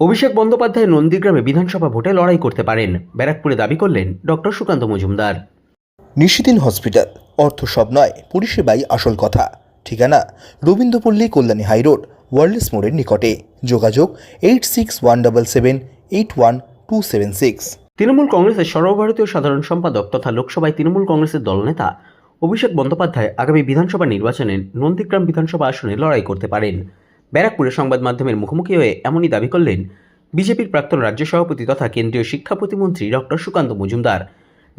অভিষেক বন্দ্যোপাধ্যায় নন্দীগ্রামে বিধানসভা ভোটে লড়াই করতে পারেন। ব্যারাকপুরে দাবি করলেন ডক্টর সুকান্ত মজুমদার। নিশিদিন হসপিটাল অর্থ সব নয় পরিষেবাই আসল কথা। ঠিকানা রবীন্দ্রপল্লী কল্যাণী হাইরোড ওয়ার্ল্ডস মোড়ের নিকটে। যোগাযোগ eight six one double seven eight one two seven six. Trinamool কংগ্রেসের সর্বভারতীয় সাধারণ সম্পাদক তথা লোকসভায় তৃণমূল কংগ্রেসের দলনেতা অভিষেক বন্দ্যোপাধ্যায় আগামী বিধানসভা নির্বাচনে নন্দীগ্রাম বিধানসভা আসনে লড়াই করতে পারেন। ব্যারাকপুরে সংবাদ মাধ্যমের মুখোমুখি হয়ে এমনই দাবি করলেন বিজেপির প্রাক্তন রাজ্য সভাপতি তথা কেন্দ্রীয় শিক্ষা প্রতিমন্ত্রী ডক্টর সুকান্ত মজুমদার।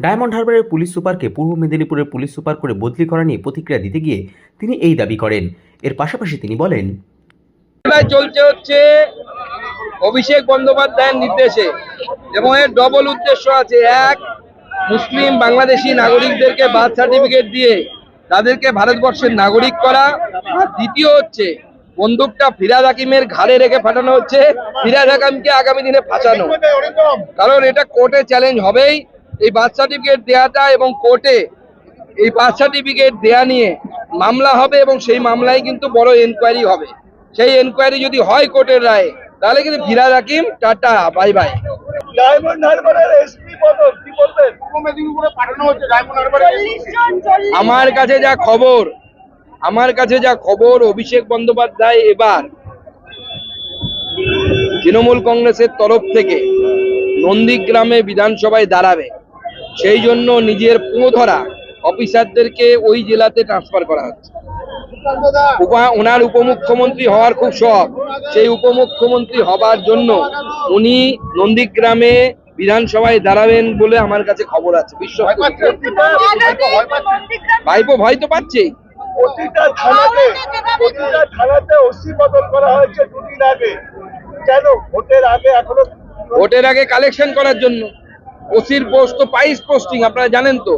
ডায়মন্ড হারবারের পুলিশ সুপারকে পূর্ব মেদিনীপুরের পুলিশ সুপার করে বদলি করা নিয়ে প্রতিক্রিয়া দিতে গিয়ে তিনি এই দাবি করেন। এর পাশাপাশি তিনি বলেন চলছে হচ্ছে অভিষেক বন্দ্যোপাধ্যায়ের নির্দেশে এবং এর ডবল উদ্দেশ্য আছে, এক, মুসলিম বাংলাদেশি নাগরিকদেরকে বার্থ সার্টিফিকেট দিয়ে তাদেরকে ভারতবর্ষের নাগরিক করা। দ্বিতীয় হচ্ছে বন্দুকটা ফিরাদ হাকিমের ঘাড়ে রেখে ফাটানো হচ্ছে। ফিরাদ হাকিমকে আগামী দিনে ফাঁসানো। কারণ এটা কোর্টে চ্যালেঞ্জ হবেই। এই বার্থ সার্টিফিকেট দেওয়াটা এবং কোর্টে এই বার্থ সার্টিফিকেট দেয়া নিয়ে মামলা হবে এবং সেই মামলায় কিন্তু বড় এনকোয়ারি হবে। সেই এনকোয়ারি যদি হয় কোর্টের রায় তাহলে কিন্তু Firhad Hakim tata bye bye Diamond হারবারের এসপি পদক কি বলবেন? পূর্ব মেদিনীপুরে পাঠানো হচ্ছে ডায়মন্ড হারবারের আমার কাছে যা খবর আমার কাছে যা খবর অভিষেক বন্দ্যোপাধ্যায় এবার তৃণমূল কংগ্রেসের তরফ থেকে নন্দীগ্রামে বিধানসভায় দাঁড়াবে। সেই জন্য নিজের পুঁো ধরা অফিসারদেরকে ওই জেলাতে ট্রান্সফার করা হচ্ছে। ওনার উপমুখ্যমন্ত্রী হওয়ার খুব শখ। সেই উপমুখ্যমন্ত্রী হবার জন্য উনি নন্দীগ্রামে বিধানসভায় দাঁড়াবেন বলে আমার কাছে খবর আছে। বিশ্ব ভাইপো ভয় তো পাচ্ছেই। প্রতিটা থানাতে প্রতিটা থানাতে ওসি বদল করা হয়েছে দুদিন আগে। কেন? ভোটের আগে এখনও ভোটের আগে কালেকশন করার জন্য। ওসির পোস্ট তো প্রাইস পোস্টিং আপনারা জানেন তো।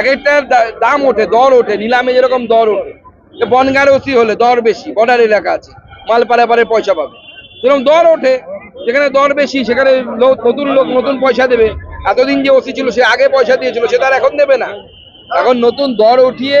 এক একটার দাম ওঠে, দর ওঠে, নিলামে যেরকম দর ওঠে। বনগার ওসি হলে দর বেশি বর্ডার এলাকা আছে মাল পারে পয়সা পাবে। যেরকম দর ওঠে, যেখানে দর বেশি, সেখানে নতুন লোক নতুন পয়সা দেবে। এতদিন যে ওসি ছিল, সে আগে পয়সা দিয়েছিল, সে তার এখন দেবে না। এখন নতুন দর উঠিয়ে